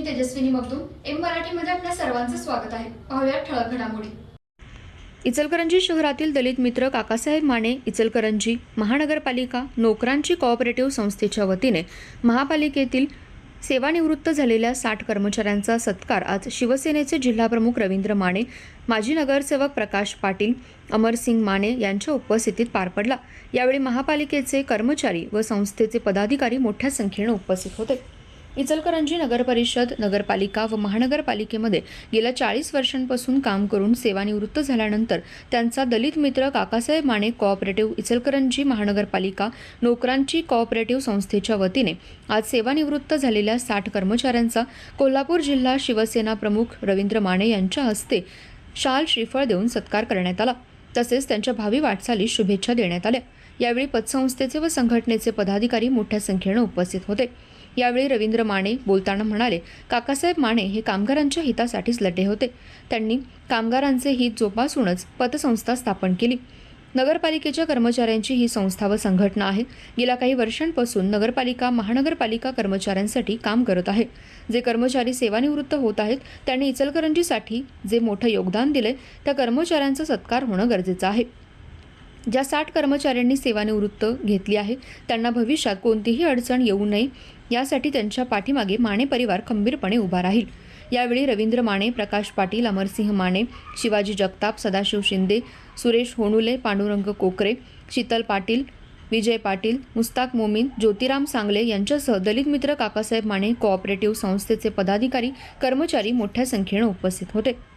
मी Tejaswini Magdum M मराठीमध्ये आपल्या सर्वांचं स्वागत आहे. पाहूया ठळक घडामोडी. इचलकरंजी शहरातील दलित मित्र काकासाहेब माने इचलकरंजी महानगरपालिका नोकरांची कोऑपरेटिव्ह संस्थेच्या वतीने महापालिकेतील सेवानिवृत्त झालेल्या साठ कर्मचाऱ्यांचा सत्कार आज शिवसेनेचे जिल्हाप्रमुख रवींद्र माने माजी नगरसेवक प्रकाश पाटील अमरसिंग माने यांच्या उपस्थितीत पार पडला. यावेळी महापालिकेचे कर्मचारी व संस्थेचे पदाधिकारी मोठ्या संख्येने उपस्थित होते. इचलकरंजी नगरपरिषद नगरपालिका व महानगरपालिकेमध्ये गेल्या चाळीस वर्षांपासून काम करून सेवानिवृत्त झाल्यानंतर त्यांचा दलित मित्र काकासाहेब माने कोऑपरेटिव्ह इचलकरंजी महानगरपालिका नोकरांची कोऑपरेटिव्ह संस्थेच्या वतीने आज सेवानिवृत्त झालेल्या साठ कर्मचाऱ्यांचा कोल्हापूर जिल्हा शिवसेना प्रमुख रवींद्र माने यांच्या हस्ते शाल श्रीफळ देऊन सत्कार करण्यात आला. तसेच त्यांच्या भावी वाटचालीस शुभेच्छा देण्यात आल्या. यावेळी पतसंस्थेचे व संघटनेचे पदाधिकारी मोठ्या संख्येनं उपस्थित होते. यावेळी रवींद्र माने बोलताना म्हणाले काकासाहेब माने हे कामगारांच्या हितासाठीच लढले होते. त्यांनी कामगारांचे हित जोपासूनच पतसंस्था स्थापन केली. नगरपालिकेच्या कर्मचाऱ्यांची ही संस्था व संघटना आहे. गेल्या काही वर्षांपासून नगरपालिका महानगरपालिका कर्मचाऱ्यांसाठी काम करत आहे. जे कर्मचारी सेवानिवृत्त होत आहेत त्यांनी इचलकरंजीसाठी जे मोठं योगदान दिले त्या कर्मचाऱ्यांचा सत्कार होणं गरजेचं आहे. ज्या साठ कर्मचाऱ्यांनी सेवानिवृत्त घेतली आहे त्यांना भविष्यात कोणतीही अडचण येऊ नये. यासाठी त्यांच्या पाठीमागे माने परिवार खंबीरपणे उभा राहील. यावेळी रवींद्र माने प्रकाश पाटील अमरसिंह माने शिवाजी जगताप सदाशिव शिंदे सुरेश होणुले पांडुरंग कोकरे शीतल पाटील विजय पाटील मुस्ताक मोमीन ज्योतिराम सांगले यांच्यासह दलित मित्र काकासाहेब माने कोऑपरेटिव्ह संस्थेचे पदाधिकारी कर्मचारी मोठ्या संख्येनं उपस्थित होते.